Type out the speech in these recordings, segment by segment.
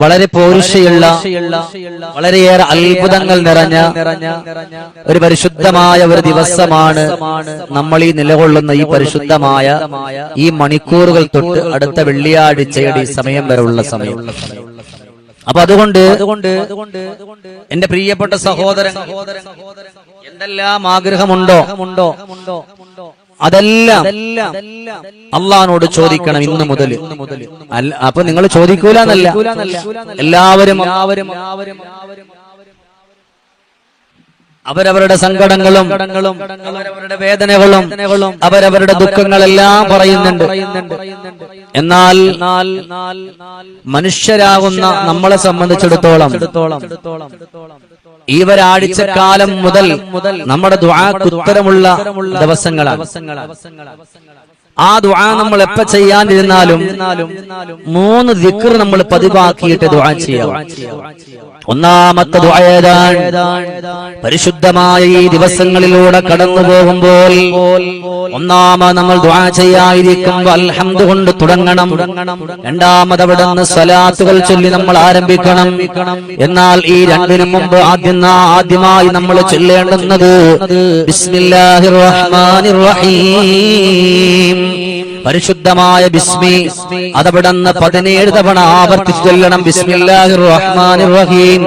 വളരെ പൗരുഷയുള്ള വളരെയേറെ അത്ഭുതങ്ങൾ നിറഞ്ഞ ഒരു പരിശുദ്ധമായ ഒരു ദിവസമാണ് നമ്മൾ ഈ നിലകൊള്ളുന്ന ഈ പരിശുദ്ധമായ ഈ മണിക്കൂറുകൾ തൊട്ട് അടുത്ത വെള്ളിയാഴ്ചയുടെ സമയം വരെയുള്ള സമയം. അപ്പൊ അതുകൊണ്ട് എന്റെ പ്രിയപ്പെട്ട സഹോദരൻ എന്തെല്ലാം ആഗ്രഹമുണ്ടോ? അതെല്ലാം അള്ളഹാനോട് ചോദിക്കണം ഇന്ന് മുതൽ അപ്പൊ നിങ്ങൾ ചോദിക്കൂലെന്നല്ല. എല്ലാവരും എല്ലാവരും എല്ലാവരും അവരവരുടെ സങ്കടങ്ങളും അവരവരുടെ വേദനകളും അവരവരുടെ ദുഃഖങ്ങളെല്ലാം പറയുന്നുണ്ട്. എന്നാൽ മനുഷ്യരാകുന്ന നമ്മളെ സംബന്ധിച്ചിടത്തോളം ഈ ഒരാഴ്ച കാലം മുതൽ നമ്മുടെ ഉത്തരമുള്ള ദിവസങ്ങളാണ്. ആ ദുആ നമ്മൾ എപ്പ ചെയ്യാനിരുന്നാലും മൂന്ന് ദിക്കർ നമ്മൾ പതിവാക്കിയിട്ട് ദുആ ചെയ്യാം ഒന്നാമത്തെ പരിശുദ്ധമായ ഈ ദിവസങ്ങളിലൂടെ കടന്നു പോകുമ്പോൾ ഒന്നാമ നമ്മൾ ദുആ ചെയ്യാതിരിക്കുമ്പോൾ അൽഹംദ് കൊണ്ട് തുടങ്ങണം. രണ്ടാമത് അവിടെ നിന്ന് സ്വലാത്തുകൾ ചൊല്ലി നമ്മൾ ആരംഭിക്കണം. എന്നാൽ ഈ രണ്ടിനു മുമ്പ് ആദ്യം ആദ്യമായി നമ്മൾ ചൊല്ലേണ്ടുന്നത് ബിസ്മില്ലാഹിർ റഹ്മാനിർ റഹീം. പരിശുദ്ധമായ ബിസ്മി. അതവിടുന്ന് പതിനേഴ് തവണ ആവർത്തിച്ചു ചൊല്ലണം. ബിസ്മില്ലാഹിർ റഹ്മാനിർ റഹീം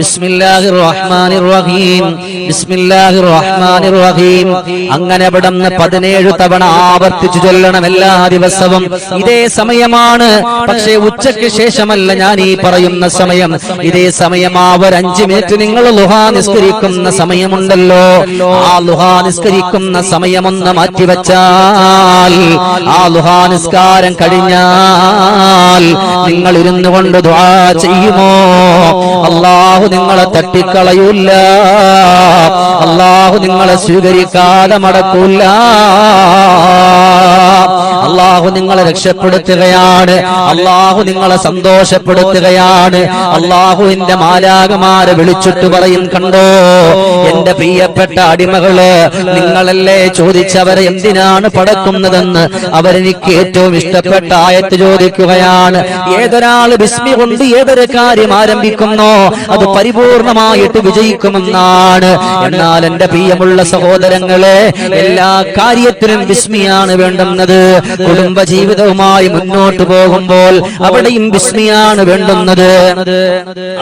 ബിസ്മില്ലാഹിർ റഹ്മാനിർ റഹീം ബിസ്മില്ലാഹിർ റഹ്മാനിർ റഹീം അങ്ങനെ അവിടുന്ന് പതിനേഴ് തവണ ആവർത്തിച്ചു ചൊല്ലണം എല്ലാ ദിവസവും. ഇതേ സമയമാണ്. പക്ഷേ ഉച്ചയ്ക്ക് ശേഷമല്ല ഞാൻ ഈ പറയുന്ന സമയം. ഇതേ സമയം ആ ഒരു അഞ്ചു മിനിറ്റ് നിങ്ങൾ ലുഹാ നിസ്കരിക്കുന്ന സമയമുണ്ടല്ലോ. ആ ലുഹാ നിസ്കരിക്കുന്ന സമയമൊന്ന് മാറ്റിവെച്ചാൽ ആ ലുഹാ നിസ്കാരം കഴിഞ്ഞാൽ നിങ്ങൾ ഇരുന്നു കൊണ്ട് ദുആ ചെയ്യുമോ? അള്ളാഹു നിങ്ങളെ തട്ടിക്കളയൂല്ല. അള്ളാഹു നിങ്ങളെ സ്വീകരിക്കാതെ മടക്കൂല്ല. അള്ളാഹു നിങ്ങളെ രക്ഷപ്പെടുത്തുകയാണ്. അള്ളാഹു നിങ്ങളെ സന്തോഷപ്പെടുത്തുകയാണ്. അള്ളാഹുവിന്റെ മാലാകമാരെ വിളിച്ചിട്ട് പറയും കണ്ടോ എന്റെ പ്രിയപ്പെട്ട അടിമകൾ നിങ്ങളല്ലേ ചോദിച്ചവരെ എന്തിനാണ് പടക്കുന്നതെന്ന്? അവരെനിക്ക് ഏറ്റവും ഇഷ്ടപ്പെട്ട ആയത്ത് ചോദിക്കുകയാണ്. ഏതൊരാൾ ബിസ്മി കൊണ്ട് ഏതൊരു കാര്യം ആരംഭിക്കുന്നോ അത് പരിപൂർണമായിട്ട് വിജയിക്കുമെന്നാണ്. എന്നാൽ എന്റെ പ്രിയമുള്ള സഹോദരങ്ങളെ എല്ലാ കാര്യത്തിനും ബിസ്മിയാണ് വേണ്ടുന്നത്. കുടുംബ ജീവിതവുമായി മുന്നോട്ട് പോകുമ്പോൾ അവിടെയും ബിസ്മിയാണ് വേണ്ടുന്നത്.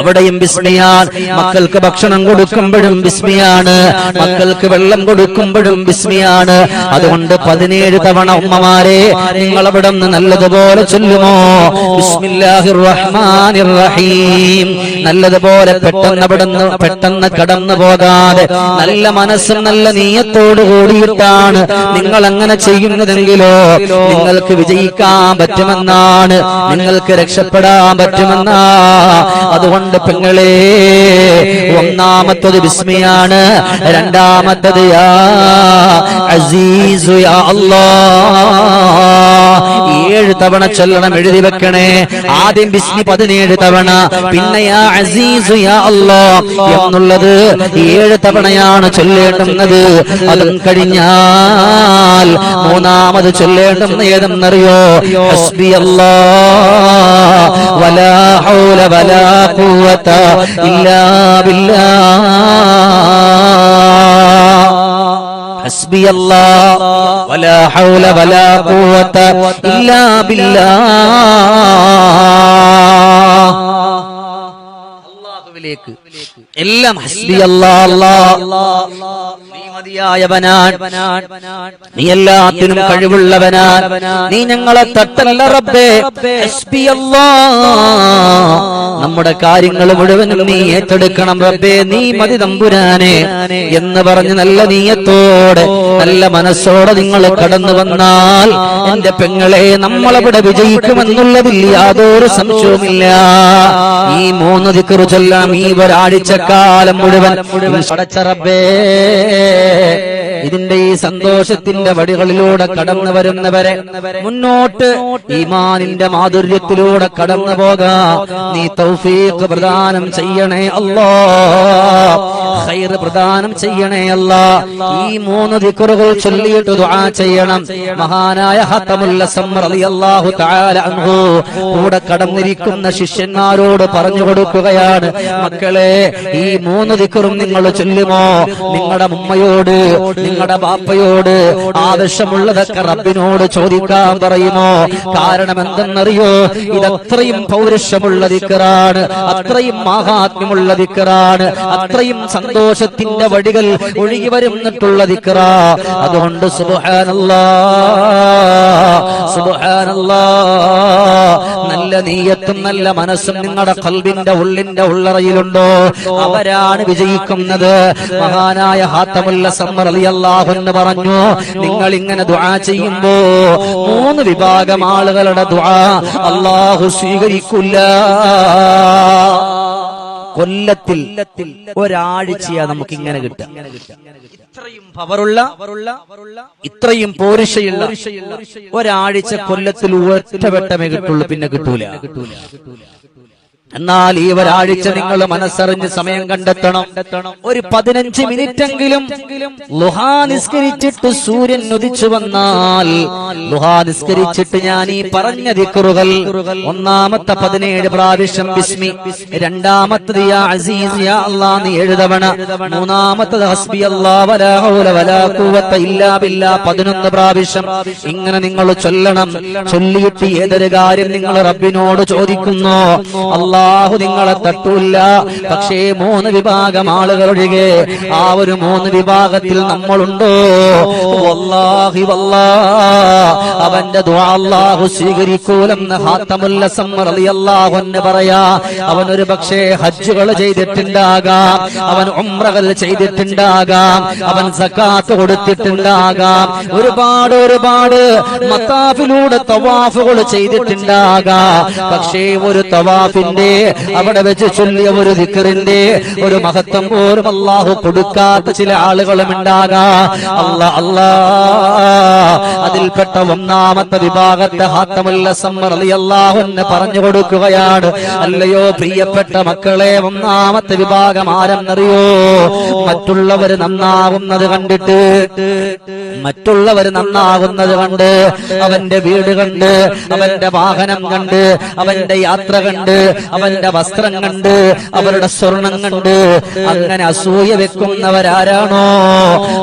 അവിടെയും ബിസ്മിയാൻ മക്കൾക്ക് ഭക്ഷണം കൊടുക്കുമ്പോഴും ബിസ്മിയാണ്. മക്കൾക്ക് വെള്ളം കൊടുക്കുമ്പോഴും ബിസ്മിയാണ്. അതുകൊണ്ട് പതിനേഴ് തവണ ഉമ്മമാരെ നിങ്ങൾ അവിടെ നിന്ന് നല്ലതുപോലെ ചൊല്ലുമോ? ബിസ്മില്ലാഹിർ റഹ്മാനിർ റഹീം നല്ലതുപോലെ പെട്ടെന്ന് അവിടെ നിന്ന് പെട്ടെന്ന് കടന്നു പോകാതെ നല്ല മനസ്സും നല്ല നീയത്തോട് കൂടിയിട്ടാണ് നിങ്ങൾ അങ്ങനെ ചെയ്യുന്നതെങ്കിലോ? നിങ്ങൾക്ക് വിജയിക്കാൻ പറ്റുമെന്നാണ്. നിങ്ങൾക്ക് രക്ഷപ്പെടാൻ പറ്റുമെന്നാ. അതുകൊണ്ട് പെങ്ങളെ ഒന്നാമത്തത് വിസ്മയാണ് രണ്ടാമത്തത് യാ യാ ഏഴ് തവണ ചൊല്ലണം എഴുതി വെക്കണേ. ആദ്യം ബിസ്മി പതിനേഴ് തവണ. പിന്നെ എന്നുള്ളത് ഏഴ് തവണയാണ് ചൊല്ലേണ്ടുന്നത്. അതും കഴിഞ്ഞാൽ മൂന്നാമത് ചൊല്ലേണ്ടുന്ന ഏതെന്നറിയോ? ഹസ്ബി വലാ ഹൗല വലാ ഖുവത ഇല്ലാ حسبي الله ولا حول ولا قوة إلا بالله അള്ളാഹുവിലേക്ക് എല്ലാം ഹസ്ബി അല്ലാ നീ മതിയായവനാൻ നീ എല്ലാത്തിനും കഴിവുള്ളവനാ നീ ഞങ്ങളെ തട്ടല്ല റബ്ബേ. നമ്മുടെ കാര്യങ്ങൾ മുഴുവനും നീ ഏറ്റെടുക്കണം റബ്ബേ. നീ മതി തമ്പുരാനെ. എന്ന് പറഞ്ഞ് നല്ല നീയത്തോടെ നല്ല മനസ്സോടെ നിങ്ങൾ കടന്നു വന്നാൽ എന്റെ പെങ്ങളെ നമ്മളവിടെ വിജയിക്കുമെന്നുള്ളതിൽ യാതൊരു സംശയവുമില്ല. ഈ മൂന്ന് ദിക്കറു ചൊല്ലാം ഈ ഒരാഴ്ചക്കാലം മുഴുവൻ പടച്ച റബ്ബേ. ഇതിന്റെ ഈ സന്തോഷത്തിന്റെ വടികളിലൂടെ കടന്നു വരുന്നവരെ മുന്നോട്ട് ഈമാനിന്റെ മാധുര്യത്തിലൂടെ കടന്നു പോകാം. നീ തൗഫീഖ് പ്രദാനം ചെയ്യണേ അല്ലോ. പ്രദാനം ചെയ്യണേ അല്ല. ഈ മൂന്ന് ദിക്കുറുകൾ ചൊല്ലിയിട്ട് ദുആ ചെയ്യണം. മഹാനായ റളിയല്ലാഹു കൂടെ കടന്നിരിക്കുന്ന ശിഷ്യന്മാരോട് പറഞ്ഞു കൊടുക്കുകയാണ്. മക്കളെ ഈ മൂന്ന് ദിക്കുറും നിങ്ങൾ ചൊല്ലുമോ? നിങ്ങളുടെ ഉമ്മയോട് നിങ്ങളുടെ ബാപ്പയോട് ആവശ്യമുള്ളതൊക്കെ റബ്ബിനോട് ചോദിക്കാൻ പറയുമോ? കാരണം എന്തെന്നറിയോ ഇതത്രയും പൗരുഷമുള്ള ദിക്കറാണ് അത്രയും മാഹാത്മ്യമുള്ള ദിക്കറാണ് അത്രയും സന്തോഷത്തിന്റെ വടികൾ ഒഴുകി വരുന്നിട്ടുള്ള ദിക്റ. അതുകൊണ്ട് നല്ല നീയത്തും നല്ല മനസ്സും നിങ്ങളുടെ കൽബിന്റെ ഉള്ളിന്റെ ഉള്ളറയിലുണ്ടോ? അവരാണ് വിജയിക്കുന്നത്. മഹാനായ ഹാത്തമുല്ല സമ്മർ അലി എന്ന് പറഞ്ഞു നിങ്ങൾ ഇങ്ങനെ ദുആ ചെയ്യുമ്പോ മൂന്ന് വിഭാഗം ആളുകളുടെ ദുആ അള്ളാഹു സ്വീകരിക്കില്ല കൊല്ലത്തിൽ ഒരാഴ്ചയാ നമുക്ക് ഇങ്ങനെ കിട്ടുക. ഇത്രയും പവറുള്ള ഇത്രയും പോരിശയുള്ള ഒരാഴ്ച കൊല്ലത്തിൽ ഒറ്റവട്ടമേ കിട്ടുള്ളൂ പിന്നെ കിട്ടൂല. കിട്ടൂല. എന്നാൽ ഈ ഒരാഴ്ച നിങ്ങൾ മനസ്സറിഞ്ഞ് സമയം കണ്ടെത്തണം. ഒരു പതിനഞ്ച് മിനിറ്റെങ്കിലും ലുഹാ നിസ്കരിച്ചിട്ട് സൂര്യൻ ഉദിച്ചു വന്നാൽ ലുഹാ നിസ്കരിച്ചിട്ട് ഞാൻ ഈ പറഞ്ഞ ദിക്റുകൾ ഒന്നാമത്തെ പതിനേഴ് പ്രാവശ്യം ബിസ്മി. രണ്ടാമത്തത് യാ അസീസ് യാ മൂന്നാമത്തത് ഹസ്ബി അല്ലാ വലാ ഹൗല വലാ ഖുവത്ത ഇല്ലാ ബില്ലാ പതിനൊന്ന് പ്രാവശ്യം. ഇങ്ങനെ നിങ്ങൾ ചൊല്ലണം. ചൊല്ലിയിട്ട് ഏതൊരു കാര്യം നിങ്ങൾ റബ്ബിനോട് ചോദിക്കുന്നു? അള്ളാഹു നിങ്ങളെ തട്ടൂല്ല. പക്ഷേ മൂന്ന് വിഭാഗം ആളുകൾ ഒഴികെ ആ ഒരു മൂന്ന് വിഭാഗത്തിൽ നമ്മളുണ്ടോ? വല്ലാഹി വല്ലാ. അവന്റെ അല്ലാഹു സ്വീകരിക്കൂലെന്ന് പറയാ. അവൻ പക്ഷേ ഹജ്ജുകൾ ചെയ്തിട്ടുണ്ടാകാം. അവൻ ഉമ്രകൾ ചെയ്തിട്ടുണ്ടാകാം. അവൻ സക്കാത്ത് കൊടുത്തിട്ടുണ്ടാകാം. ഒരുപാട് ഒരുപാട് മത്താഫിലൂടെ തവാഫുകൾ ചെയ്തിട്ടുണ്ടാകാം. പക്ഷേ ഒരു തവാഫിന്റെ അവിടെ വെച്ച് ചൊല്ലിയ ഒരു ദിക്കറിന്റെ ഒരു മഹത്വം പോലും അള്ളാഹു കൊടുക്കാത്ത ചില ആളുകളും ഉണ്ടാകാം. അല്ല അല്ലാ. അതിൽപ്പെട്ട ഒന്നാമത്തെ വിഭാഗത്തെ ഹാത്തമുല്ല സമ്മറലി അള്ളാഹുന്ന് പറഞ്ഞു കൊടുക്കുകയാണ്. അല്ലയോ പ്രിയപ്പെട്ട മക്കളെ ഒന്നാമത്തെ വിഭാഗം ആരെന്നറിയോ? മറ്റുള്ളവര് നന്നാവുന്നത് കണ്ടിട്ട് മറ്റുള്ളവർ നന്നാവുന്നത് കണ്ട് അവന്റെ വീട് കണ്ട് അവന്റെ വാഹനം കണ്ട് അവന്റെ യാത്ര കണ്ട് അവന്റെ വസ്ത്രം കണ്ട് അവരുടെ സ്വർണം കണ്ട് അങ്ങനെ അസൂയ വെക്കുന്നവരാരാണോ?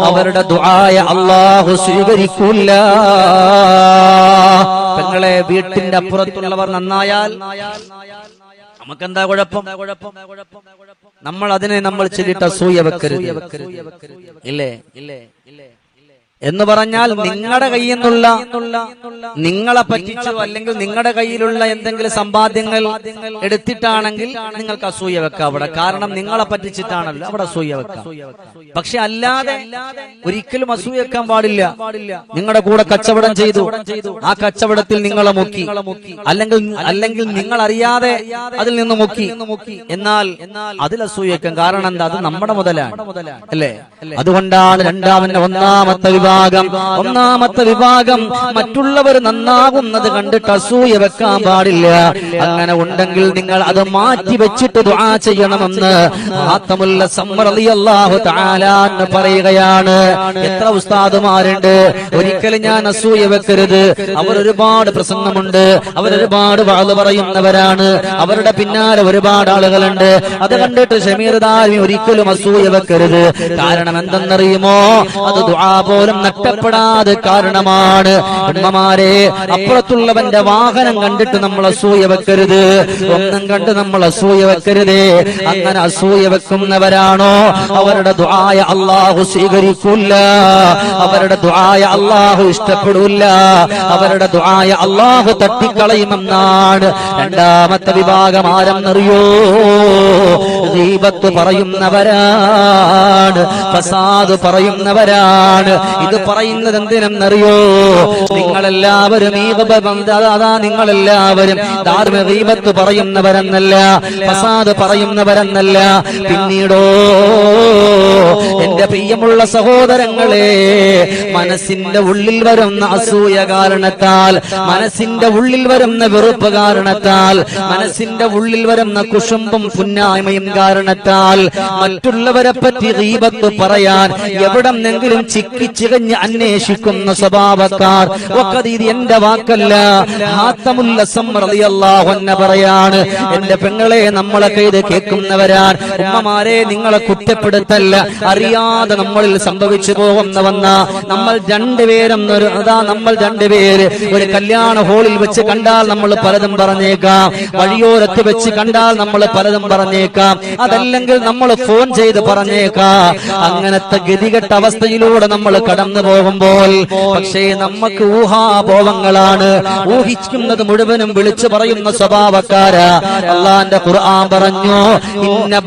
അവരുടെ ദുആയ അള്ളാഹു സ്വീകരിക്കൂല. പെങ്ങളെ വീട്ടിന്റെ അപ്പുറത്തുള്ളവർ നന്നായാൽ നമുക്കെന്താ കുഴപ്പം? നമ്മൾ അതിനെ നമ്മൾ ചെല്ലിട്ട് അസൂയ വെക്കരുത്. ഇല്ലേ ഇല്ലേ ഇല്ലേ? എന്ന് പറഞ്ഞാൽ നിങ്ങളുടെ കയ്യിൽ നിന്നുള്ള നിങ്ങളെ പറ്റിച്ചോ അല്ലെങ്കിൽ നിങ്ങളുടെ കയ്യിലുള്ള എന്തെങ്കിലും സമ്പാദ്യങ്ങൾ എടുത്തിട്ടാണെങ്കിൽ നിങ്ങൾക്ക് അസൂയ വെക്കാം അവിടെ. കാരണം നിങ്ങളെ പറ്റിച്ചിട്ടാണല്ലോ അവിടെ അസൂയ വെക്കാം. പക്ഷെ അല്ലാതെ ഒരിക്കലും അസൂയ വെക്കാൻ പാടില്ല. നിങ്ങളുടെ കൂടെ കച്ചവടം ചെയ്തു. ആ കച്ചവടത്തിൽ നിങ്ങളെ മുക്കി. അല്ലെങ്കിൽ അല്ലെങ്കിൽ നിങ്ങൾ അറിയാതെ അതിൽ നിന്ന് മുക്കി. എന്നാൽ അതിൽ അസൂയ വെക്കാം. കാരണം എന്താ? അത് നമ്മുടെ മുതലാണ്. അല്ലേ? അതുകൊണ്ടാണ് രണ്ടാമന്റെ ഒന്നാമത്തെ വിഭാഗം ഒന്നാമത്തെ വിഭാഗം മറ്റുള്ളവർ നന്നാകുന്നത് കണ്ടിട്ട് അസൂയ വെക്കാൻ പാടില്ല. അങ്ങനെ ഉണ്ടെങ്കിൽ നിങ്ങൾ അത് മാറ്റി വെച്ചിട്ട് ദുആ ചെയ്യണമെന്ന് ആത്തമുല്ല സമ്മറിയാഹു താലാന്ന് പറയുകയാണ്. എത്ര ഉസ്താദുമാരുണ്ട്? ഒരിക്കലും ഞാൻ അസൂയ വെക്കരുത്. അവർ ഒരുപാട് പ്രസംഗമുണ്ട്. അവരൊരുപാട് വാൾ പറയുന്നവരാണ്. അവരുടെ പിന്നാലെ ഒരുപാട് ആളുകളുണ്ട്. അത് കണ്ടിട്ട് ഷമീർ ഒരിക്കലും അസൂയ വെക്കരുത്. കാരണം എന്തെന്നറിയുമോ? അത് ദുആ പോലും നഷ്ടപ്പെടാതെ കാരണമാണ്. ഉമ്മമാരെ അപ്പുറത്തുള്ളവന്റെ വാഹനം കണ്ടിട്ട് നമ്മൾ അസൂയ വെക്കരുത്. ഒന്നും കണ്ട് നമ്മൾ അസൂയ വെക്കരുതേ. അങ്ങനെ അസൂയ വെക്കുന്നവരാണോ? അവരുടെ ദുആയ അള്ളാഹു സ്വീകരിക്കില്ല അവരുടെ ദുആയ അള്ളാഹു ഇഷ്ടപ്പെടൂല്ല അവരുടെ ദുആയ അള്ളാഹു തട്ടിക്കളയുമെന്നാണ്. രണ്ടാമത്തെ വിഭാഗം ആരെന്നറിയോ? ദീപത്ത് പറയുന്നവരാണ്. ഫസാദ് പറയുന്നവരാണ്. ഇത് പറയുന്നത് എന്തിനെന്നറിയോ നിങ്ങളെല്ലാവരും ഈ അതാ നിങ്ങളെല്ലാവരും ധാർമ്മിക ദീപത്ത് പറയുന്നവരെന്നല്ല ഫസാദ് പറയുന്നവരെന്നല്ല. പിന്നീടോ എന്റെ പ്രിയമുള്ള സഹോദരങ്ങളെ മനസ്സിന്റെ ഉള്ളിൽ വരുന്ന അസൂയ കാരണത്താൽ മനസ്സിന്റെ ഉള്ളിൽ വരുന്ന വെറുപ്പ് കാരണത്താൽ മനസ്സിന്റെ ഉള്ളിൽ വരുന്ന കുശുമ്പും പുന്നായ്മയും കാരണത്താൽ മറ്റുള്ളവരെ പറ്റി ദീപത്ത് പറയാൻ എവിടെന്നെങ്കിലും ചിക്കി ചികഞ്ഞ് അന്വേഷിക്കുന്ന സ്വഭാവക്കാർ ഒക്കെ ഇത് എന്റെ വാക്കല്ല. പറയാണ് എന്റെ പെങ്ങളെ നമ്മളൊക്കെ ഇത് കേൾക്കുന്നവരാൻ ഉമ്മമാരെ നിങ്ങളെ കുറ്റപ്പെടുത്തല്ല. അറിയാതെ നമ്മളിൽ സംഭവിച്ചു പോകുന്നവന്ന. നമ്മൾ രണ്ടുപേരും അതാ നമ്മൾ രണ്ടുപേര് ഒരു കല്യാണ ഹോളിൽ വെച്ച് കണ്ടാൽ നമ്മൾ പലതും പറഞ്ഞേക്കാം. വഴിയോരത്ത് വെച്ച് കണ്ടാൽ നമ്മൾ പലതും പറഞ്ഞേക്കാം. അതല്ലെങ്കിൽ നമ്മൾ ഫോൺ ചെയ്ത് പറഞ്ഞേക്കാം. അങ്ങനത്തെ ഗതികെട്ട അവസ്ഥയിലൂടെ നമ്മൾ കടന്നു പോകുമ്പോൾ പക്ഷേ നമുക്ക് ഊഹാപോഹങ്ങളാണ്. ഊഹിക്കുന്നത് മുഴുവനും വിളിച്ചു പറയുന്ന സ്വഭാവക്കാരാ. അള്ളാന്റെ ഖുർആൻ പറഞ്ഞു ഇന്ന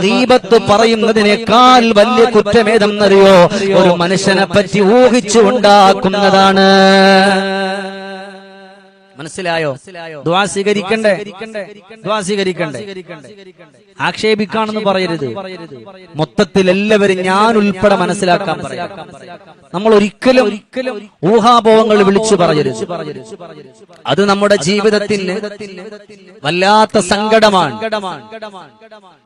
ഗീബത്ത് പറയുന്നതിനേക്കാൾ വലിയ കുറ്റമേതെന്നറിയോ? ഒരു മനുഷ്യനെ പറ്റി ഊഹിച്ചു ഉണ്ടാക്കുന്നതാണ്. മനസ്സിലായോ? ദ്വാ സ്വീകരിക്കണ്ടേ? ദ്വാ സ്വീകരിക്കണ്ടേ? ആക്ഷേപിക്കാണെന്ന് പറയരുത്. മൊത്തത്തിൽ എല്ലാവരും ഞാൻ ഉൾപ്പെടെ മനസ്സിലാക്കാൻ പറയാം നമ്മൾ ഒരിക്കലും ഒരിക്കലും ഊഹാപോഹങ്ങൾ വിളിച്ചു പറയരുത്. അത് നമ്മുടെ ജീവിതത്തിന് വല്ലാത്ത സങ്കടമാണ്.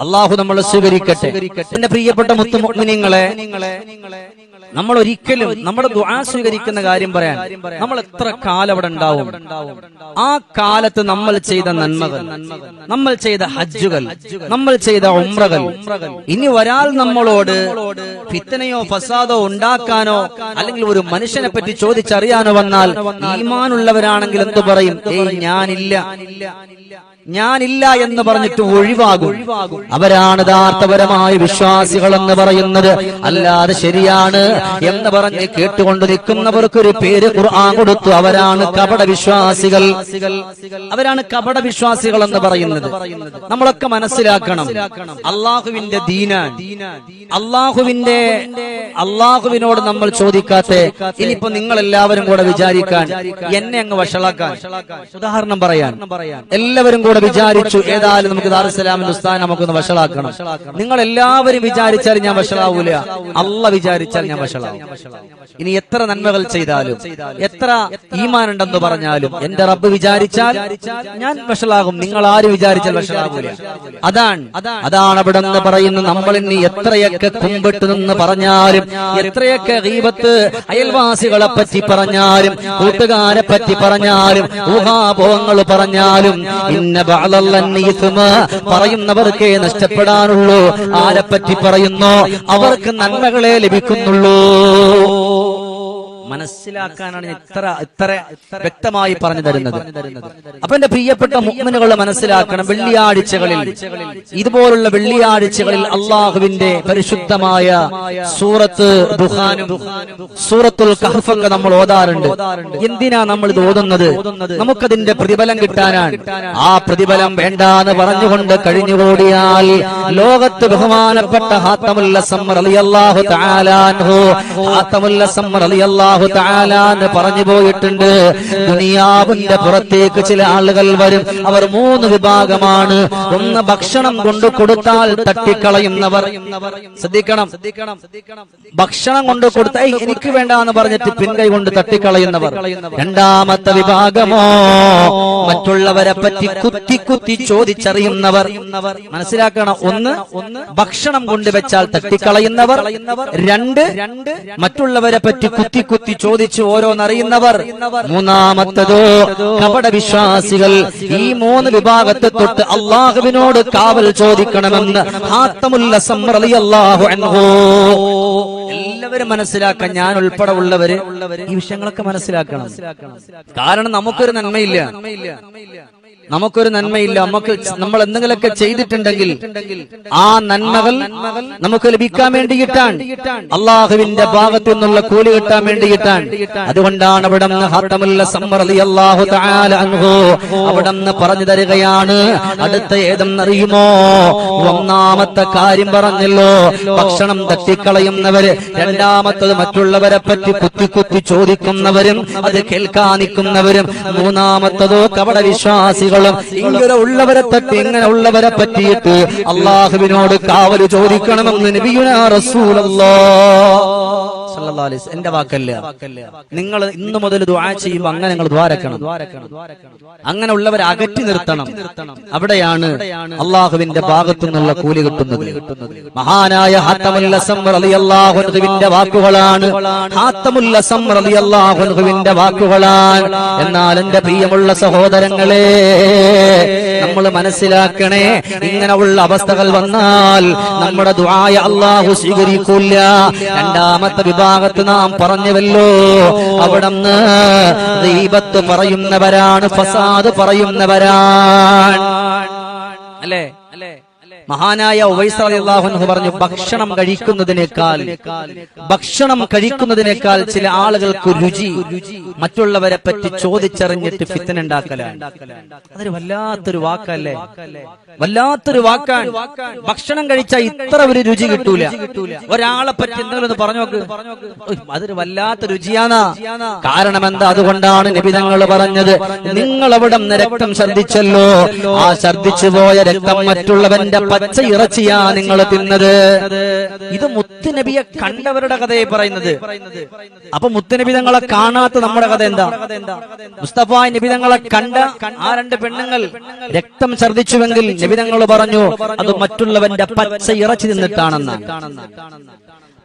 അള്ളാഹു നമ്മളെ സ്വീകരിക്കട്ടെ. എന്റെ പ്രിയപ്പെട്ട മുത്തുമുഗ്മിനിങ്ങളെ നമ്മൾ ഒരിക്കലും നമ്മുടെ ദുആ സ്വീകരിക്കുന്ന കാര്യം പറയാൻ നമ്മൾ എത്ര കാലം അവിടെ ഉണ്ടാവും? ആ കാലത്ത് നമ്മൾ ചെയ്ത നന്മകൾ നമ്മൾ ചെയ്ത ഹജ്ജുകൾ നമ്മൾ ചെയ്ത ഉമ്രകൾ ഇനി ഒരാൾ നമ്മളോട് ഫിത്തനയോ ഫസാദോ ഉണ്ടാക്കാനോ അല്ലെങ്കിൽ ഒരു മനുഷ്യനെ പറ്റി ചോദിച്ചറിയാനോ വന്നാൽ ഈമാനുള്ളവരാണെങ്കിൽ എന്തു പറയും? ഏയ് ഞാനില്ല. ഞാനില്ല എന്ന് പറഞ്ഞിട്ട് ഒഴിവാകും. അവരാണ് യഥാർത്ഥപരമായ വിശ്വാസികൾ എന്ന് പറയുന്നത് അല്ലാതെ ശരിയാണ് എന്ന് പറഞ്ഞ് കേട്ടുകൊണ്ട് നിൽക്കുന്നവർക്ക് ഒരു പേര് ഖുർആൻ കൊടുത്തു. അവരാണ് കപട വിശ്വാസികൾ. അവരാണ് കപട വിശ്വാസികൾ എന്ന് പറയുന്നത്. നമ്മളൊക്കെ മനസ്സിലാക്കണം. അള്ളാഹുവിന്റെ ദീനാൻ അള്ളാഹുവിന്റെ അള്ളാഹുവിനോട് നമ്മൾ ചോദിക്കാത്ത ഇനിയിപ്പോ നിങ്ങൾ എല്ലാവരും കൂടെ വിചാരിക്കാൻ എന്നെ അങ്ങ് വഷളാക്കാൻ. ഉദാഹരണം പറയാൻ. എല്ലാവരും കൂടെ വിചാരിച്ചു ഏതായാലും നമുക്ക് ദാറുസലാമിന്റെ ഉസ്താൻ നമുക്കൊന്ന് വഷളാക്കണം. നിങ്ങൾ എല്ലാവരും വിചാരിച്ചാൽ ഞാൻ വഷളാവൂല. അല്ല വിചാരിച്ചാൽ ഞാൻ വഷളാവും. ഇനി എത്ര നന്മകൾ ചെയ്താലും എത്ര ഈമാൻ ഉണ്ടെന്ന് പറഞ്ഞാലും എന്റെ റബ്ബ് വിചാരിച്ചാൽ ഞാൻ വഷളാകും. നിങ്ങൾ ആര് വിചാരിച്ചാൽ വഷളാകൂല അതാണ് അതാണ് അവിടെ നിന്ന് പറയുന്നത് നമ്മൾ ഇനി എത്രയൊക്കെ കുമ്പിട്ട് നിന്ന് പറഞ്ഞാലും എത്രയൊക്കെ ദീപത്ത് അയൽവാസികളെ പറ്റി പറഞ്ഞാലും കൂട്ടുകാരെ പറ്റി പറഞ്ഞാലും ഊഹാഭോഹങ്ങൾ പറഞ്ഞാലും ഇന്ന പറയുന്നവർക്കേ നഷ്ടപ്പെടാനുള്ളൂ. ആരെപ്പറ്റി പറയുന്നു? അവർക്ക് നന്മകളെ ലഭിക്കുന്നുള്ളൂ. മനസ്സിലാക്കാനാണ് ഇത്ര ഇത്ര വ്യക്തമായി പറഞ്ഞു തരുന്നത്. അപ്പൊ എന്റെ പ്രിയപ്പെട്ട മുഗ്മിനുകൾ മനസ്സിലാക്കണം. വെള്ളിയാഴ്ചകളിൽ ഇതുപോലുള്ള വെള്ളിയാഴ്ചകളിൽ അള്ളാഹുവിന്റെ പരിശുദ്ധമായ സൂറത്ത് ദുഹാനും സൂറത്തുൽ കഹഫൊക്കെ നമ്മൾ ഓതാറുണ്ട്. എന്തിനാ നമ്മൾ ഇത് ഓതുന്നത്? നമുക്കതിന്റെ പ്രതിഫലം കിട്ടാനാണ്. ആ പ്രതിഫലം വേണ്ടാന്ന് പറഞ്ഞുകൊണ്ട് കഴിഞ്ഞുകൂടിയാൽ ലോകത്ത് ബഹുമാനപ്പെട്ട ഹാത്തമുല്ല സമ്മർ അലിയല്ലാഹു താലാൻഹു ഹാത്തമുല്ല സമ്മർ പറഞ്ഞു പോയിട്ടുണ്ട്. ദുനിയാവിന്റെ പുറത്തേക്ക് ചില ആളുകൾ വരും. അവർ മൂന്ന് വിഭാഗമാണ്. ഒന്ന് ഭക്ഷണം കൊണ്ട് കൊടുത്താൽ തട്ടിക്കളയുന്നവർ. ശ്രദ്ധിക്കണം. ഭക്ഷണം കൊണ്ട് കൊടുത്ത എനിക്ക് വേണ്ട എന്ന് പറഞ്ഞിട്ട് പിൻകൈ കൊണ്ട് തട്ടിക്കളയുന്നവർ. രണ്ടാമത്തെ വിഭാഗമോ മറ്റുള്ളവരെ പറ്റി കുത്തി കുത്തി ചോദിച്ചറിയുന്നവർ. മനസ്സിലാക്കണം. ഒന്ന് ഭക്ഷണം കൊണ്ട് വെച്ചാൽ തട്ടിക്കളയുന്നവർ. രണ്ട് മറ്റുള്ളവരെ പറ്റി കുത്തി കുത്തി ചോദിച്ച് ഓരോന്നറിയുന്നവർ. മൂന്നാമത്തതോ കപട വിശ്വാസികൾ ഈ മൂന്ന് വിഭാഗത്തെ തൊട്ട് അള്ളാഹുവിനോട് കാവൽ ചോദിക്കണമെന്ന് എല്ലാവരും മനസ്സിലാക്കാൻ ഞാൻ ഉൾപ്പെടെ ഉള്ളവര് ഈ വിഷയങ്ങളൊക്കെ മനസ്സിലാക്കണം. കാരണം നമുക്കൊരു നന്മയില്ല. നമുക്കൊരു നന്മയില്ല നമുക്ക് നമ്മൾ എന്തെങ്കിലുമൊക്കെ ചെയ്തിട്ടുണ്ടെങ്കിൽ ആ നന്മകൾ നമുക്ക് ലഭിക്കാൻ വേണ്ടിയിട്ടാണ്. അള്ളാഹുവിന്റെ ഭാഗത്തു നിന്നുള്ള കൂലി കിട്ടാൻ വേണ്ടിയിട്ടാണ്. അതുകൊണ്ടാണ് അവിടെ അവിടെ പറഞ്ഞു തരികയാണ്. അടുത്ത ഏതെന്നറിയുമോ? ഒന്നാമത്തെ കാര്യം പറഞ്ഞല്ലോ. ഭക്ഷണം തട്ടിക്കളയുന്നവര് രണ്ടാമത്തത് മറ്റുള്ളവരെ പറ്റി കുത്തി കുത്തി ചോദിക്കുന്നവരും അത് കേൾക്കാനിക്കുന്നവരും മൂന്നാമത്തതോ മൂന്നാമത്തതോ കപട വിശ്വാസികളും ഇങ്ങനെ ഉള്ളവരെ തട്ടി ഇങ്ങനെ ഉള്ളവരെ പറ്റിയിട്ട് അള്ളാഹുവിനോട് കാവൽ ചോദിക്കണമെന്ന് നബിയുന റസൂലല്ലാ. എന്റെ വാക്കല്ല? നിങ്ങൾ ഇന്നു മുതൽ ദുആ ചെയ്യുമ്പോൾ അങ്ങനെ നിങ്ങൾ ദ്വാരക്കണം അങ്ങനെ ഉള്ളവരെ അകറ്റി നിർത്തണം. അവിടെയാണ് അള്ളാഹുവിന്റെ ഭാഗത്തു നിന്നുള്ള കൂലി കിട്ടുന്നത്. മഹാനായ അൻഹുവിന്റെ വാക്കുകളാണ്. അൻഹുവിന്റെ വാക്കുകളാണ്. എന്നാൽ എന്റെ പ്രിയമുള്ള സഹോദരങ്ങളെ നമ്മൾ മനസ്സിലാക്കണേ ഇങ്ങനെയുള്ള അവസ്ഥകൾ വന്നാൽ നമ്മുടെ ദുആയ അള്ളാഹു സ്വീകരിക്കൂല. രണ്ടാമത്തെ വിഭാഗത്ത് നാം പറഞ്ഞുവല്ലോ. അവിടന്ന് ദൈവത്ത് പറയുന്നവരാണ് ഫസാദ് പറയുന്നവരാണ്. അല്ലേ? മഹാനായ ഉവൈസ് റളിയല്ലാഹു അൻഹു പറഞ്ഞു ഭക്ഷണം കഴിക്കുന്നതിനേക്കാൾ ഭക്ഷണം കഴിക്കുന്നതിനേക്കാൾ ചില ആളുകൾക്ക് രുചി മറ്റുള്ളവരെ പറ്റി ചോദിച്ചറിഞ്ഞിട്ട് ഫിത്തന ഉണ്ടാക്കലാണ്. അതൊരു വല്ലാത്തൊരു വാക്കല്ലേ? വല്ലാത്തൊരു വാക്കാണ്. ഭക്ഷണം കഴിച്ചാൽ ഇത്ര ഒരു രുചി കിട്ടൂല. ഒരാളെ പറ്റി എന്തെങ്കിലും പറഞ്ഞു നോക്ക്. അതൊരു വല്ലാത്ത രുചിയാണ്. കാരണം എന്താ അതുകൊണ്ടാണ് നിബിതങ്ങൾ പറഞ്ഞത് നിങ്ങൾ അവിടെ രക്തം ഛർദിച്ചല്ലോ ആ ഛർദിച്ചു പോയ രക്തം മറ്റുള്ളവന്റെ പച്ച ഇറച്ചിയാ നിങ്ങൾ തിന്നത്. ഇത് മുത്തുനബിയെ കണ്ടവരുടെ കഥയെ പറയുന്നത്. അപ്പൊ മുത്തുനബി തങ്ങളെ കാണാത്ത നമ്മുടെ കഥ എന്താ മുസ്തഫ നിബിതങ്ങളെ കണ്ട ആ രണ്ട് പെണ്ണുങ്ങൾ രക്തം ഛർദിച്ചുവെങ്കിൽ നിബിതങ്ങൾ പറഞ്ഞു അത് മറ്റുള്ളവന്റെ പച്ച ഇറച്ചി തിന്നിട്ടാണെന്നാണ്.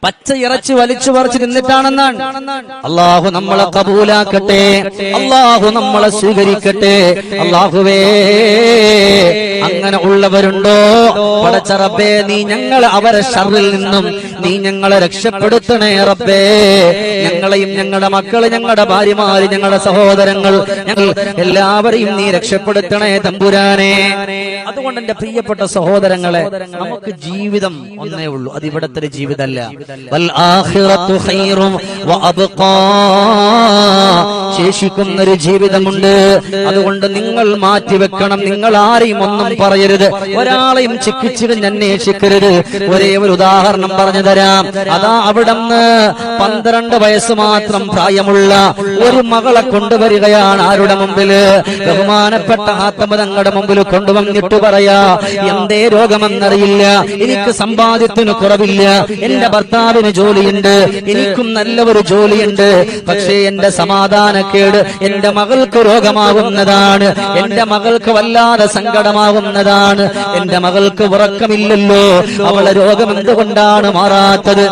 പച്ച ഇറച്ചി വലിച്ചു പറിച്ച് നിന്നിട്ടാണെന്നാണ് അള്ളാഹു നമ്മളെ കബൂലാക്കട്ടെ. അള്ളാഹു നമ്മളെ സ്വീകരിക്കട്ടെ. അള്ളാഹുവേ അങ്ങനെ ഉള്ളവരുണ്ടോ? പടച്ച റബ്ബേ നീ ഞങ്ങൾ അവരെ ഷറിൽ നിന്നും നീ ഞങ്ങളെ രക്ഷപ്പെടുത്തണേ റബ്ബേ. ഞങ്ങളെയും ഞങ്ങളുടെ മക്കളെ ഞങ്ങളുടെ ഭാര്യമാര് ഞങ്ങളുടെ സഹോദരങ്ങൾ ഞങ്ങൾ എല്ലാവരെയും നീ രക്ഷപ്പെടുത്തണേ തമ്പുരാനെ. അതുകൊണ്ട് എന്റെ പ്രിയപ്പെട്ട സഹോദരങ്ങളെ നമുക്ക് ജീവിതം ഒന്നേ ഉള്ളൂ. അത് ഇവിടത്തെ ജീവിതമല്ല. والآخرة خير وأبقى. വഅബ്ഖാ. ശേഷിക്കുന്ന ഒരു ജീവിതമുണ്ട്. അതുകൊണ്ട് നിങ്ങൾ മാറ്റിവെക്കണം നിങ്ങൾ ആരെയും ഒന്നും പറയരുത്. ഒരാളെയും ചിക്കിച്ചിരിഞ്ഞ് അന്വേഷിക്കരുത്. ഒരേ ഒരു ഉദാഹരണം പറഞ്ഞു തരാം. അതാ അവിടുന്ന് പന്ത്രണ്ട് വയസ്സ് മാത്രം പ്രായമുള്ള ഒരു മകളെ കൊണ്ടുവരികയാണ് ആരുടെ മുമ്പിൽ? ബഹുമാനപ്പെട്ട ആത്മ തങ്ങളുടെ മുമ്പിൽ കൊണ്ടുവന്നിട്ട് പറയാ എന്തേ രോഗമെന്നറിയില്ല. എനിക്ക് സമ്പാദ്യത്തിന് കുറവില്ല. എന്റെ ഭർത്താവിന് ജോലിയുണ്ട്. എനിക്കും നല്ല ഒരു ജോലിയുണ്ട്. പക്ഷേ എന്റെ സമാധാനക്കേട് എന്റെ മകൾക്ക് രോഗമാകുന്നതാണ്. എന്റെ മകൾക്ക് വല്ലാതെ സങ്കടമാകുന്നതാണ്. എന്റെ മകൾക്ക് ഉറക്കമില്ലല്ലോ. അവളെ രോഗം എന്തുകൊണ്ടാണ് മാറാത്തത്?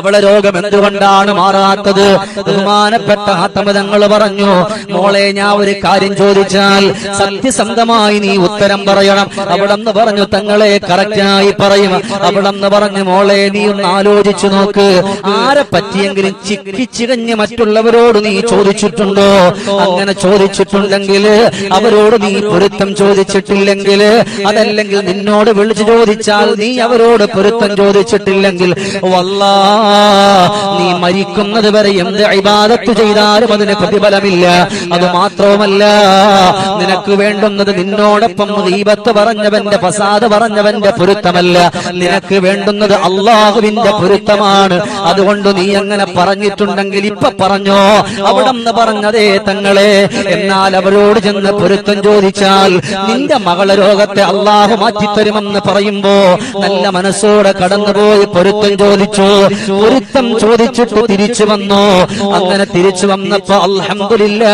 അവളെ രോഗം എന്തുകൊണ്ടാണ് മാറാത്തത്? ബഹുമാനപ്പെട്ട ആത്മതങ്ങൾ പറഞ്ഞു മോളെ ഞാൻ ഒരു കാര്യം ചോദിച്ചാൽ സത്യസന്ധമായി നീ ഉത്തരം പറയണം. അവിടെന്ന് പറഞ്ഞു തങ്ങളെ കറക്റ്റായി പറയും. അവിടെന്ന് പറഞ്ഞു മോളെ നീ ഒന്ന് ആലോചിച്ചു നോക്ക്. ആരെ പറ്റിയെങ്കിലും ചിക്കിച്ചികഞ്ഞ് മറ്റുള്ളവരോട് നീ ചോദിച്ചിട്ടുണ്ടോ? അങ്ങനെ ചോദിച്ചിട്ടുണ്ടെങ്കിൽ അവരോട് നീ പൊരുത്തം ചോദിച്ചിട്ടില്ലെങ്കിൽ അതല്ലെങ്കിൽ നിന്നോട് വിളിച്ചു ചോദിച്ചാൽ നീ അവരോട് പൊരുത്തം ചോദിച്ചിട്ടില്ലെങ്കിൽ വല്ലാ നീ മരിക്കുന്നത് വരെ എന്ത് ഇബാദത്ത് ചെയ്താലും അതിന് പ്രതിഫലമില്ല. അത് മാത്രവുമല്ല നിനക്ക് വേണ്ടുന്നത് നിന്നോടൊപ്പം ദീപത്ത് പറഞ്ഞവന്റെ ഫസാദ് പറഞ്ഞവന്റെ പൊരുത്തമല്ല. നിനക്ക് വേണ്ടുന്നത് അള്ളാഹുവിന്റെ പൊരുത്തമാണ്. അതുകൊണ്ട് നീ അങ്ങനെ പറഞ്ഞിട്ടുണ്ടെങ്കിൽ ഇപ്പൊ പറഞ്ഞോ. അവിടെ നിന്ന് പറഞ്ഞതേ തങ്ങളെ. എന്നാൽ അവരോട് ചെന്ന് പൊരുത്തം ചോദിച്ചാൽ നിന്റെ മകളെ രോഗത്തെ അള്ളാഹു മാറ്റിത്തരുമെന്ന് പറയുമ്പോ നല്ല മനസ്സോടെ കടന്നുപോയി പൊരുത്തം ചോദിച്ചു. പൊരുത്തം ചോദിച്ചിട്ട് തിരിച്ചു വന്നു. അങ്ങനെ തിരിച്ചു വന്നപ്പോ അൽഹംദുലില്ല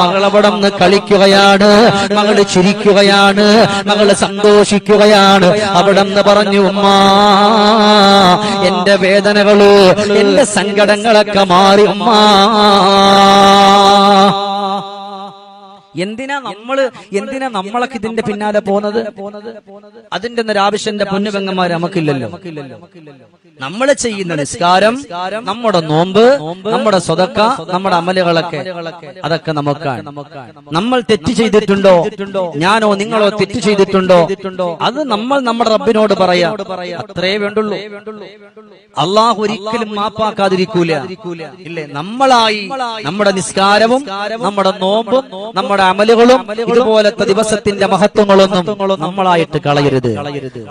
മകളവിടെ നിന്ന് കളിക്കുകയാണ് മകൾ ചിരിക്കുകയാണ് മകൾ സന്തോഷിക്കുകയാണ്. അവിടെ നിന്ന് പറഞ്ഞു ഉമ്മ എന്റെ വേദനകൾ എന്റെ സങ്കടങ്ങളൊക്കെ മാറി ഉമ്മാ. എന്തിനാ നമ്മൾ എന്തിനാ നമ്മളൊക്കെ ഇതിന്റെ പിന്നാലെ പോകുന്നത്? അതിന്റെ ഒന്നും ഒരു ആവശ്യം എന്റെ പൊന്നുപെങ്ങന്മാർ നമുക്കില്ലല്ലോ. നമ്മൾ ചെയ്യുന്ന നിസ്കാരം നമ്മുടെ നോമ്പ് നമ്മുടെ സ്വതക്ക നമ്മുടെ അമലുകളൊക്കെ. അതൊക്കെ നമുക്കാണ് നമ്മൾ തെറ്റ് ചെയ്തിട്ടുണ്ടോ? ഞാനോ നിങ്ങളോ തെറ്റ് ചെയ്തിട്ടുണ്ടോ? അത് നമ്മൾ നമ്മുടെ റബ്ബിനോട് പറയാം. അത്രേ വേണ്ടുള്ളൂ. അള്ളാഹു ഒരിക്കലും മാപ്പാക്കാതിരിക്കൂല. ഇല്ലേ? നമ്മളായി നമ്മുടെ നിസ്കാരവും നമ്മുടെ നോമ്പും നമ്മുടെ അമലുകളും ഇതുപോലത്തെ ദിവസത്തിന്റെ മഹത്വങ്ങളൊന്നും നമ്മളായിട്ട് കളയരുത്.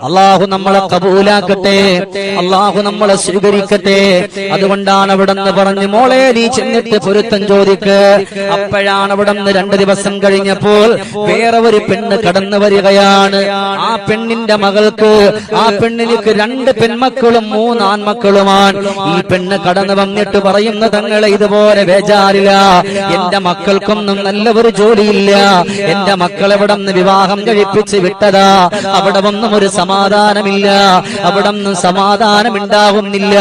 അള്ളാഹു നമ്മളെ കബൂലാക്കട്ടെ. അള്ളാഹു നമ്മളെ സ്വീകരിക്കട്ടെ. അതുകൊണ്ടാണ് അവിടെ നിന്ന് പറഞ്ഞു മോളെ നീ ചെന്നിട്ട് പൊരുത്തം ചോദിക്ക്. അപ്പോഴാണ് അവിടെ നിന്ന് രണ്ട് ദിവസം കഴിഞ്ഞപ്പോൾ വേറെ ഒരു പെണ്ണ് കടന്നു വരികയാണ്. ആ പെണ്ണിന്റെ മകൾക്ക് ആ പെണ്ണിലേക്ക് രണ്ട് പെൺമക്കളും മൂന്ന് ആൺമക്കളുമാണ്. ഈ പെണ്ണ് കടന്നു വന്നിട്ട് പറയുന്ന തങ്ങളെ ഇതുപോലെ ബേജാറില്ല. എന്റെ മക്കൾക്കൊന്നും നല്ല ഒരു ജോലിയില്ല. എന്റെ മക്കളെ ഇവിടെ നിന്ന് വിവാഹം കഴിപ്പിച്ച് വിട്ടതാ. അവിടെ ഒന്നും ഒരു സമാധാനമില്ല. അവിടെ ഒന്നും സമാധാനം ഉണ്ടാകുന്നില്ല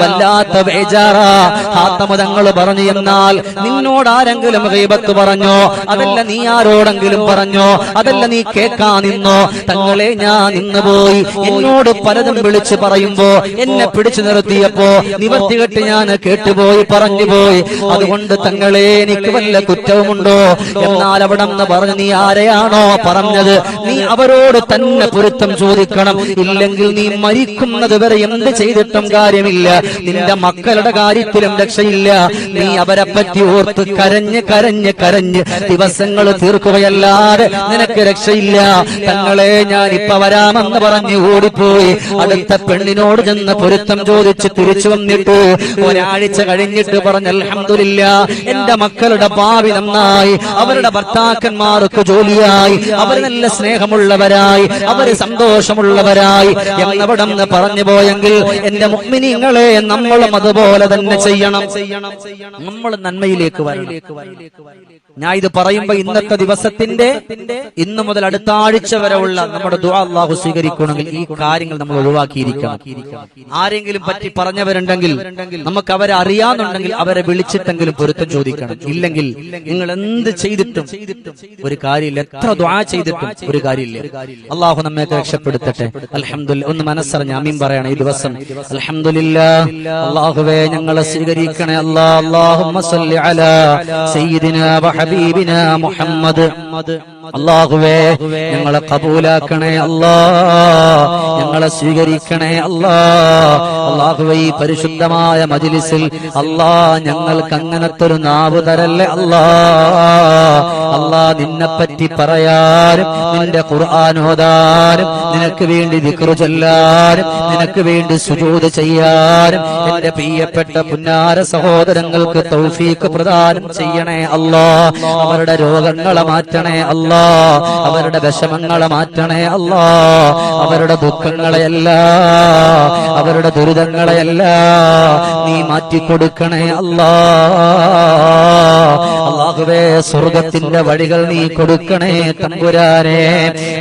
വല്ലാത്ത ബേജാറാ. പറഞ്ഞു എന്നാൽ നിന്നോട് ആരെങ്കിലും ഗൈബത്ത് പറഞ്ഞോ? അതല്ല നീ ആരോടെങ്കിലും പറഞ്ഞോ? അതല്ല നീ കേൾക്കാൻ നിന്നോ? തങ്ങളെ ഞാൻ നിന്നുപോയി എന്നോട് പലതും വിളിച്ച് പറയുമ്പോ എന്നെ പിടിച്ചു നിർത്തിയപ്പോ നിവർത്തികെട്ട് ഞാൻ കേട്ടുപോയി പറഞ്ഞു പോയി അതുകൊണ്ട് തങ്ങളെ എനിക്ക് വല്ല കുറ്റവുമുണ്ടോ? എന്നാൽ അവിടെ പറഞ്ഞു നീ ആരെയാണോ പറഞ്ഞത്? നീ അവരോട് തന്നെ പൊരുത്തം ചോദിക്കണം. ഇല്ലെങ്കിൽ നീ മരിക്കുന്നത് വരെ എന്ത് ചെയ്തിട്ടും കാര്യമില്ല. നിന്റെ മക്കളുടെ കാര്യത്തിലും രക്ഷയില്ല. നീ അവരെ പറ്റി ഓർത്ത് കരഞ്ഞ് കരഞ്ഞ് കരഞ്ഞ് ദിവസങ്ങൾ തീർക്കുകയല്ലാതെ നിനക്ക് രക്ഷയില്ല. തങ്ങളെ ഞാൻ ഇപ്പൊ വരാമെന്ന് പറഞ്ഞ് ഓടിപ്പോയി. അടുത്ത പെണ്ണിനോട് ചെന്ന് പൊരുത്തം ചോദിച്ച് തിരിച്ചു വന്നിട്ട് ഒരാഴ്ച കഴിഞ്ഞിട്ട് പറഞ്ഞ അലഹമില്ല എന്റെ മക്കളുടെ ഭാവി നന്നായി. അവരുടെ ഭർത്താക്കന്മാർക്ക് ജോലിയായി. അവർ നല്ല സ്നേഹമുള്ളവരായി. അവർ സന്തോഷമുള്ളവരായി. എന്നവിടം പറഞ്ഞു പോയെങ്കിൽ എന്റെ മുഗ്മിനിങ്ങളെ നമ്മളും അതുപോലെ തന്നെ ചെയ്യണം. നമ്മൾ നന്മയിലേക്ക് വരണം. ഞാൻ ഇത് പറയുമ്പോ ഇന്നത്തെ ദിവസത്തിന്റെ ഇന്നു മുതൽ അടുത്ത ആഴ്ച വരെ ഉള്ള നമ്മുടെ ദുആ അള്ളാഹു സ്വീകരിക്കണമെങ്കിൽ ഈ കാര്യങ്ങൾ നമ്മൾ ഒഴിവാക്കിയിരിക്കണം. ആരെങ്കിലും പറ്റി പറഞ്ഞവരുണ്ടെങ്കിൽ നമുക്ക് അവരെ അറിയാന്നുണ്ടെങ്കിൽ അവരെ വിളിച്ചിട്ടെങ്കിലും പൊരുത്തം ചോദിക്കണം. ഇല്ലെങ്കിൽ നിങ്ങൾ എന്ത് ചെയ്തിട്ടും ഒരു കാര്യമില്ല. എത്ര ദുആ ചെയ്തിട്ടും ഒരു കാര്യമില്ല. അള്ളാഹു നമ്മെ രക്ഷപ്പെടുത്തട്ടെ. അൽഹംദുലില്ലാ. ഒന്ന് മനസ്സറിഞ്ഞ അമീൻ പറയണം ഈ ദിവസം. അൽഹംദുലില്ലാ. അള്ളാഹുവേ ഞങ്ങളെ സ്വീകരിക്കണേ. അല്ലാ അല്ലാഹുമ്മ വഹബീബിനാ മുഹമ്മദ്. അള്ളാഹുവേ ഞങ്ങളെ കബൂലാക്കണേ അല്ലാ. ഞങ്ങളെ സ്വീകരിക്കണേ അല്ലാ. അള്ളാഹുവേ ഈ പരിശുദ്ധമായ മജിലിസിൽ അല്ലാ ഞങ്ങൾക്ക് അങ്ങനത്തെ ഒരു നാവ് തരല്ലേ അല്ലാ. അല്ലാ നിന്നെ പറ്റി പറയാനും നിന്റെ ഖുർആാനോദാനും നിനക്ക് വേണ്ടി ദിക്റ് ചെല്ലാനും നിനക്ക് വേണ്ടി സുജൂദ് ചെയ്യാനും എന്റെ പ്രിയപ്പെട്ട പുന്നാര സഹോദരങ്ങൾക്ക് തൗഫീക്ക് പ്രദാനം ചെയ്യണേ അല്ലാ. അവരുടെ രോഗങ്ങളെ മാറ്റണേ അല്ലാ. അവരുടെ വിഷമങ്ങളെ മാറ്റണേ അല്ലാ അവരുടെ ദുഃഖങ്ങളെയല്ല അവരുടെ ദുരിതങ്ങളെയല്ല നീ മാറ്റിക്കൊടുക്കണേ അല്ലാ. അള്ളാഹുവേ സ്വർഗത്തിന്റെ വഴികൾ നീ കൊടുക്കണേ തമ്പുരാനെ.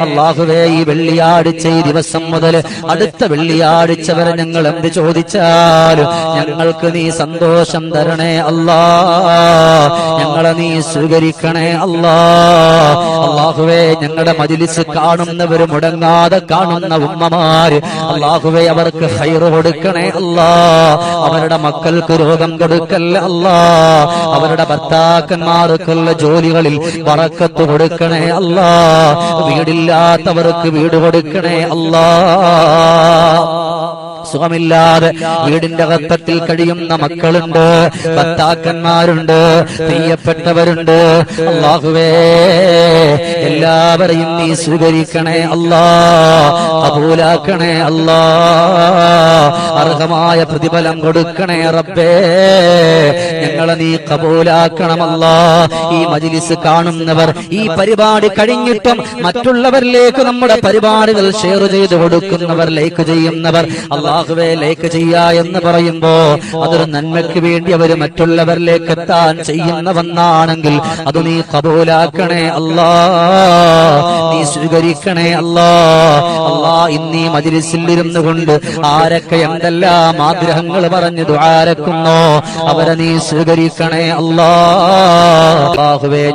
അള്ളാഹുവേ ഈ വെള്ളിയാഴ്ച ഈ ദിവസം മുതൽ അടുത്ത വെള്ളിയാഴ്ച വരെ ഞങ്ങൾ എന്ത് ചോദിച്ചാലും ഞങ്ങൾക്ക് നീ സന്തോഷം തരണേ അല്ലാ. ഞങ്ങളെ നീ സ്വീകരിക്കണേ അല്ലാ. അള്ളാഹുവേ ഞങ്ങളുടെ മജിലിസ് കാണുന്നവര് മുടങ്ങാതെ കാണുന്ന ഉമ്മമാര് അള്ളാഹുവേ അവർക്ക് ഹൈറ് കൊടുക്കണേ അല്ലാ. അവരുടെ മക്കൾക്ക് രോഗം കൊടുക്കല്ല അല്ലാ. അവരുടെ ഭർത്താക്കന്മാർക്കുള്ള ജോലികളിൽ വറക്കത്ത് കൊടുക്കണേ അല്ലാ. വീടില്ലാത്തവർക്ക് വീട് കൊടുക്കണേ അല്ലാ. സുഖമില്ലാതെ വീടിന്റെ കത്തത്തിൽ കഴിയുന്ന മക്കളുണ്ട്. ഭർത്താക്കന്മാരുണ്ട്. പ്രിയപ്പെട്ടവരുണ്ട്. അള്ളാഹുവേ എല്ലാവരെയും നീ സ്വീകരിക്കണേ അല്ലാ. കബൂലാക്കണേ അല്ലാ. അർഹമായ പ്രതിഫലം കൊടുക്കണേ റബ്ബേ. ഞങ്ങളെ നീ കബൂലാക്കണമല്ല ഈ മജിലിസ് കാണുന്നവർ ഈ പരിപാടി കഴിഞ്ഞിട്ടും മറ്റുള്ളവരിലേക്ക് നമ്മുടെ പരിപാടികൾ ഷെയർ ചെയ്ത് കൊടുക്കുന്നവർ ലൈക്ക് ചെയ്യുന്നവർ അല്ലാ അള്ളാഹുവെ ലൈക്ക് ചെയ്യാ എന്ന് പറയുമ്പോ അതൊരു നന്മയ്ക്ക് വേണ്ടി അവർ മറ്റുള്ളവരിലേക്ക് എത്താൻ ചെയ്യുന്നവന്നാണെങ്കിൽ അത് നീ കബൂലാക്കണേ അല്ലാ. നീ സ്വീകരിക്കണേ അല്ലാ. അല്ലാ ഇന്നീ മജിലിസിൽ ഇരുന്നു കൊണ്ട് ആരൊക്കെ എന്തെല്ലാം ആഗ്രഹങ്ങൾ പറഞ്ഞു ആരക്കുന്നോ അവരെ നീ സ്വീകരിക്കണേ അല്ലാഹുവേ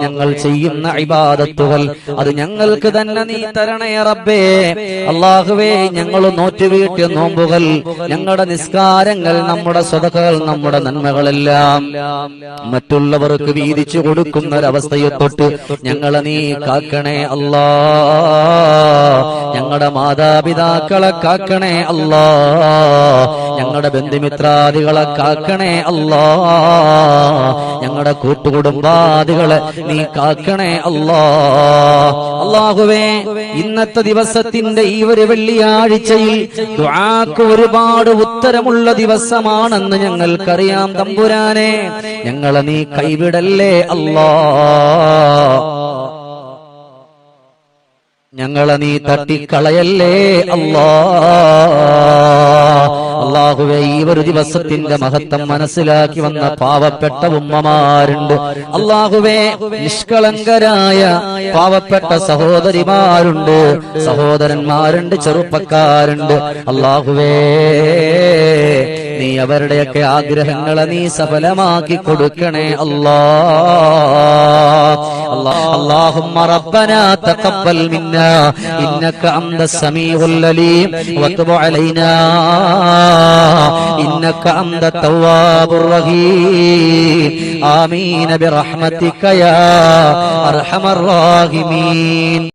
ഞങ്ങൾ ചെയ്യുന്ന ഇബാദത്തുകൾ അത് ഞങ്ങൾക്ക് തന്നെ നീ തരണേ റബ്ബേ. അള്ളാഹുവേ ഞങ്ങൾ നോറ്റുവീട്ടിയ നോമ്പുകൾ ഞങ്ങളുടെ നിസ്കാരങ്ങൾ നമ്മുടെ സ്വതകൾ നമ്മുടെ നന്മകളെല്ലാം മറ്റുള്ളവർക്ക് വീതിച്ചു കൊടുക്കുന്ന ഒരവസ്ഥയെ തൊട്ട് ഞങ്ങളെ നീ കാക്കണേ അല്ലാ. ഞങ്ങളുടെ മാതാപിതാക്കളെ കാക്കണേ അല്ലാ. ഞങ്ങളുടെ ബന്ധുമിത്രാദികളെ കാക്കണേ അല്ലാ. ഞങ്ങളുടെ കൂട്ടുകുടുംബാദികളെ നീ കാക്കണേ അല്ലാ. അള്ളാഹുവേ ഇന്നത്തെ ദിവസത്തിന്റെ ഈ ഒരു വെള്ളിയാഴ്ചയിൽ ദുആക്ക് ഒരുപാട് ഉത്തരമുള്ള ദിവസമാണെന്ന് ഞങ്ങൾക്കറിയാം തമ്പുരാനെ. ഞങ്ങളെ നീ കൈവിടല്ലേ അല്ലാ. ഞങ്ങളെ നീ തട്ടിക്കളയല്ലേ? അല്ലാ. അള്ളാഹുവെ ഈ ഒരു ദിവസത്തിന്റെ മഹത്വം മനസ്സിലാക്കി വന്ന പാവപ്പെട്ട ഉമ്മമാരുണ്ട്. അള്ളാഹുവെ നിഷ്കളങ്കരായ പാവപ്പെട്ട സഹോദരിമാരുണ്ട്. സഹോദരന്മാരുണ്ട് ചെറുപ്പക്കാരുണ്ട്. അള്ളാഹുവേ അവരുടെയൊക്കെ ആഗ്രഹങ്ങളെ നീ സഫലമാക്കി കൊടുക്കണേ അല്ലാ اللهم ربنا تقبل منا إنك أنت السميع العليم وتب علينا إنك أنت التواب الرحيم آمين برحمتك يا أرحم الراحمين